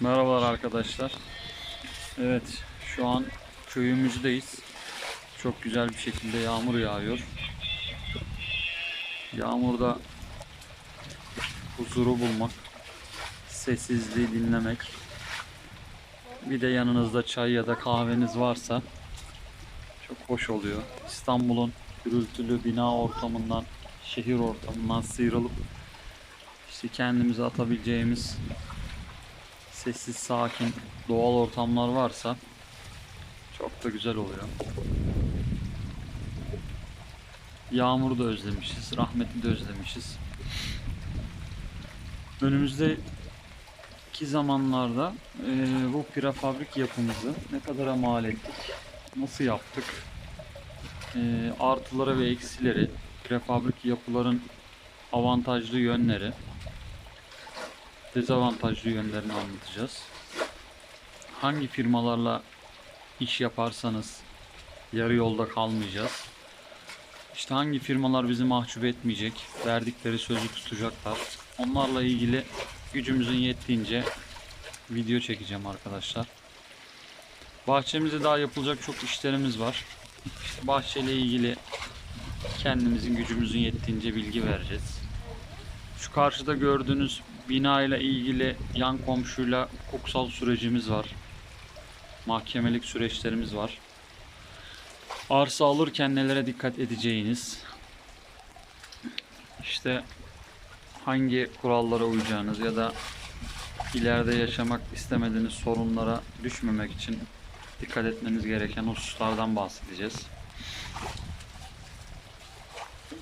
Merhabalar arkadaşlar. Evet, şu an köyümüzdeyiz. Çok güzel bir şekilde yağmur yağıyor. Yağmurda huzuru bulmak, sessizliği dinlemek, bir de yanınızda çay ya da kahveniz varsa çok hoş oluyor. İstanbul'un gürültülü bina ortamından, şehir ortamından sıyrılıp işte kendimizi atabileceğimiz sessiz, sakin, doğal ortamlar varsa çok da güzel oluyor. Yağmuru da özlemişiz, rahmeti de özlemişiz. Önümüzdeki zamanlarda eee, bu prefabrik yapımızı ne kadara mal ettik, nasıl yaptık, eee, artıları ve eksileri, prefabrik yapıların avantajlı yönleri, dezavantajlı yönlerini anlatacağız. Hangi firmalarla iş yaparsanız yarı yolda kalmayacağız. İşte hangi firmalar bizi mahcup etmeyecek, verdikleri sözü tutacaklar. Onlarla ilgili gücümüzün yettiğince video çekeceğim arkadaşlar. Bahçemizde daha yapılacak çok işlerimiz var. İşte bahçeyle ilgili kendimizin gücümüzün yettiğince bilgi vereceğiz. Şu karşıda gördüğünüz bina ile ilgili yan komşuyla hukuksal sürecimiz var. Mahkemelik süreçlerimiz var. Arsa alırken nelere dikkat edeceğiniz, işte hangi kurallara uyacağınız ya da ileride yaşamak istemediğiniz sorunlara düşmemek için dikkat etmeniz gereken hususlardan bahsedeceğiz.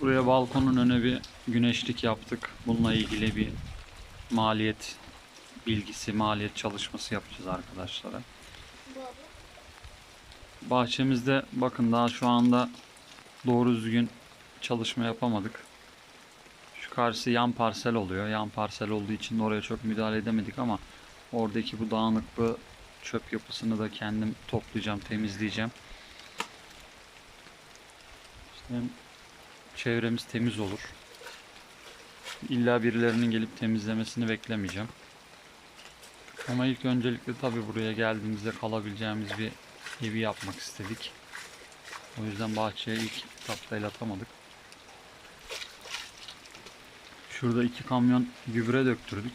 Buraya balkonun önüne bir güneşlik yaptık. Bununla ilgili bir maliyet bilgisi, maliyet çalışması yapacağız arkadaşlara. Bahçemizde bakın daha şu anda doğru düzgün çalışma yapamadık. Şu karşısı yan parsel oluyor. Yan parsel olduğu için oraya çok müdahale edemedik ama oradaki bu dağınıklığı çöp yapısını da kendim toplayacağım, temizleyeceğim. İşte hem çevremiz temiz olur. İlla birilerinin gelip temizlemesini beklemeyeceğim. Ama ilk öncelikle tabi buraya geldiğimizde kalabileceğimiz bir evi yapmak istedik. O yüzden bahçeye ilk etapta el atamadık. Şurada iki kamyon gübre döktürdük.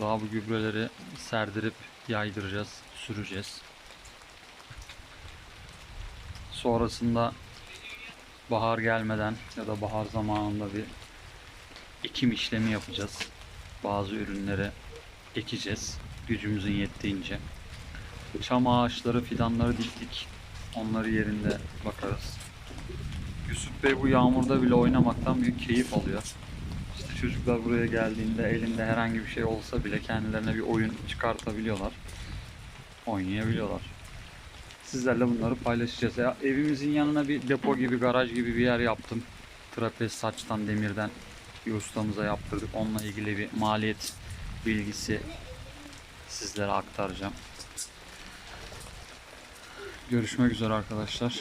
Daha bu gübreleri serdirip yaydıracağız, süreceğiz. Sonrasında bahar gelmeden ya da bahar zamanında bir ekim işlemi yapacağız. Bazı ürünleri ekeceğiz gücümüzün yettiğince. Çam ağaçları, fidanları diktik. Onları yerinde bakarız. Yusuf Bey bu yağmurda bile oynamaktan büyük keyif alıyor. İşte çocuklar buraya geldiğinde elinde herhangi bir şey olsa bile kendilerine bir oyun çıkartabiliyorlar. Oynayabiliyorlar. Sizlerle bunları paylaşacağız. Ya, evimizin yanına bir depo gibi, garaj gibi bir yer yaptım. Trapez saçtan, demirden bir ustamıza yaptırdık. Onunla ilgili bir maliyet bilgisi sizlere aktaracağım. Görüşmek üzere arkadaşlar.